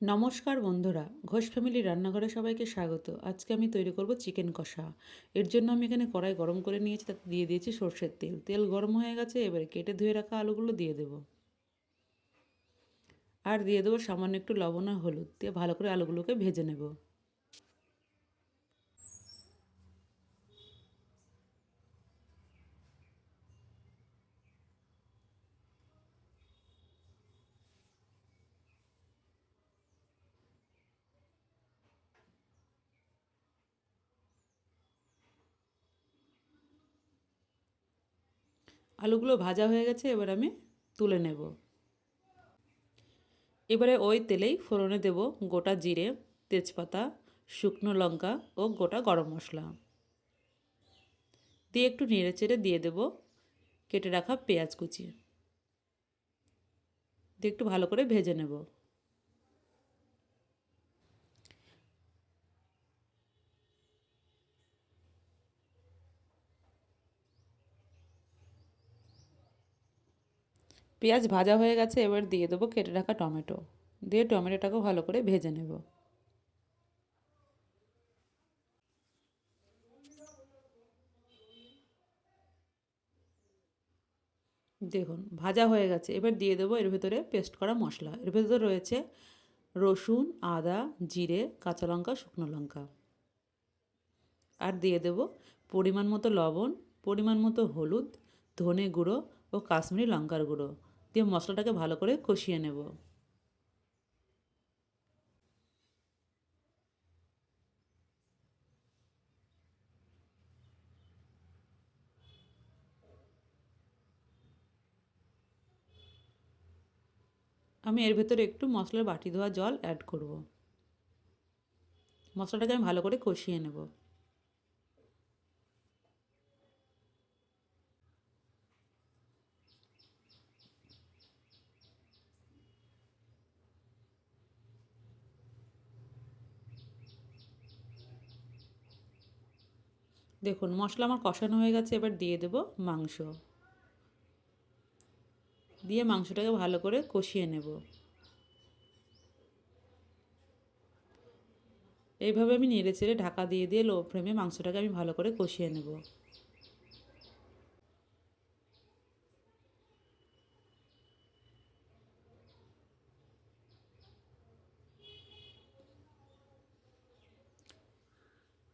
নমস্কার বন্ধুরা, ঘোষ ফ্যামিলি রান্নাঘরে সবাইকে স্বাগত। আজকে আমি তৈরি করব চিকেন কষা। এর জন্য আমি এখানে কড়াই গরম করে নিয়েছি, তাতে দিয়ে দিয়েছি সর্ষের তেল। তেল গরম হয়ে গেছে, এবারে কেটে ধুয়ে রাখা আলুগুলো দিয়ে দেব। আর দিয়ে দেবো সামান্য একটু লবণ আর হলুদ, দিয়ে ভালো করে আলুগুলোকে ভেজে নেব। আলুগুলো ভাজা হয়ে গেছে, এবার আমি তুলে নেব। এবারে ওই তেলেই ফোড়নে দেব গোটা জিরে, তেজপাতা, শুকনো লঙ্কা ও গোটা গরম মশলা। দিয়ে একটু নেড়ে চেড়ে দিয়ে দেব কেটে রাখা পেঁয়াজ কুচি। দিয়ে একটু ভালো করে ভেজে নেব। পেঁয়াজ ভাজা হয়ে গেছে, এবার দিয়ে দেবো কেটে রাখা টমেটো। দিয়ে টমেটোটাকেও ভালো করে ভেজে নেব। দেখুন, ভাজা হয়ে গেছে। এবার দিয়ে দেবো এর ভেতরে পেস্ট করা মশলা। এর ভেতরে রয়েছে রসুন, আদা, জিরে, কাঁচা লঙ্কা, শুকনো লঙ্কা। আর দিয়ে দেব পরিমাণ মতো লবণ, পরিমাণ মতো হলুদ, ধনে গুঁড়ো ও কাশ্মীরি লঙ্কার গুঁড়ো। দিয়ে মশলাটাকে ভালো করে কষিয়ে নেব। আমি এর ভেতরে একটু মশলার বাটি ধোয়া জল অ্যাড করব। মশলাটাকে আমি ভালো করে কষিয়ে নেব। দেখুন, মশলা আমার কষানো হয়ে গেছে, এবার দিয়ে দেব মাংস। দিয়ে মাংসটাকে ভালো করে কষিয়ে নেব। এইভাবে আমি নেড়ে চেড়ে ঢাকা দিয়ে দিয়ে লো ফ্লেমে মাংসটাকে আমি ভালো করে কষিয়ে নেব।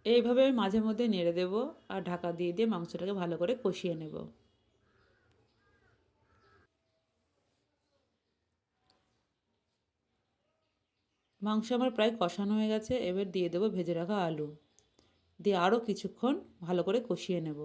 এইভাবে মাঝে মধ্যে নেড়ে দেবো আর ঢাকা দিয়ে দিয়ে মাংসটাকে ভালো করে কষিয়ে নেব। মাংস আমার প্রায় কষানো হয়ে গেছে, এবার দিয়ে দেবো ভেজে রাখা আলু। দিয়ে আরও কিছুক্ষণ ভালো করে কষিয়ে নেব।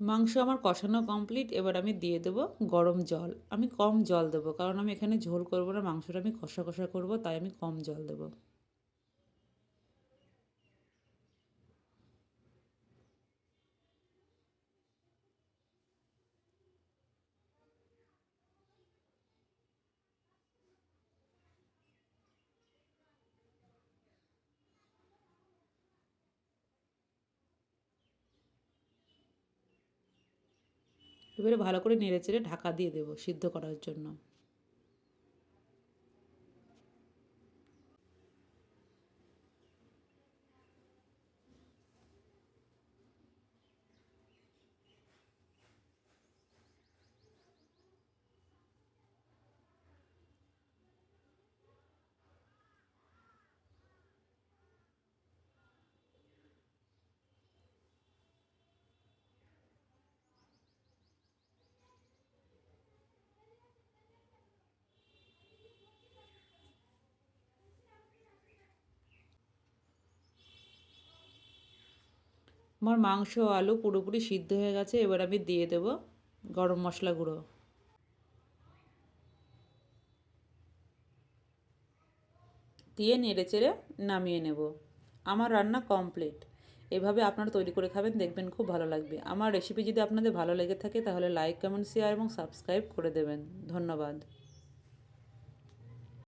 মাংস আমার কষানো কমপ্লিট এবার আমি দিয়ে দেবো গরম জল। আমি কম জল দেবো, কারণ আমি এখানে ঝোল করব না, মাংসটা আমি কষা কষা করব, তাই আমি কম জল দেবো। এবারে ভালো করে নেড়ে চেড়ে ঢাকা দিয়ে দেবো সিদ্ধ করার জন্য। আমার মাংস, আলু পুরোপুরি সিদ্ধ হয়ে গেছে, এবার আমি দিয়ে দেব গরম মশলা গুঁড়ো। দিয়ে নেড়ে চেড়ে নামিয়ে নেব। আমার রান্না কমপ্লিট। এভাবে আপনারা তৈরি করে খাবেন, দেখবেন খুব ভালো লাগবে। আমার রেসিপি যদি আপনাদের ভালো লেগে থাকে, তাহলে লাইক কমেন্ট শেয়ার এবং সাবস্ক্রাইব করে দেবেন। ধন্যবাদ।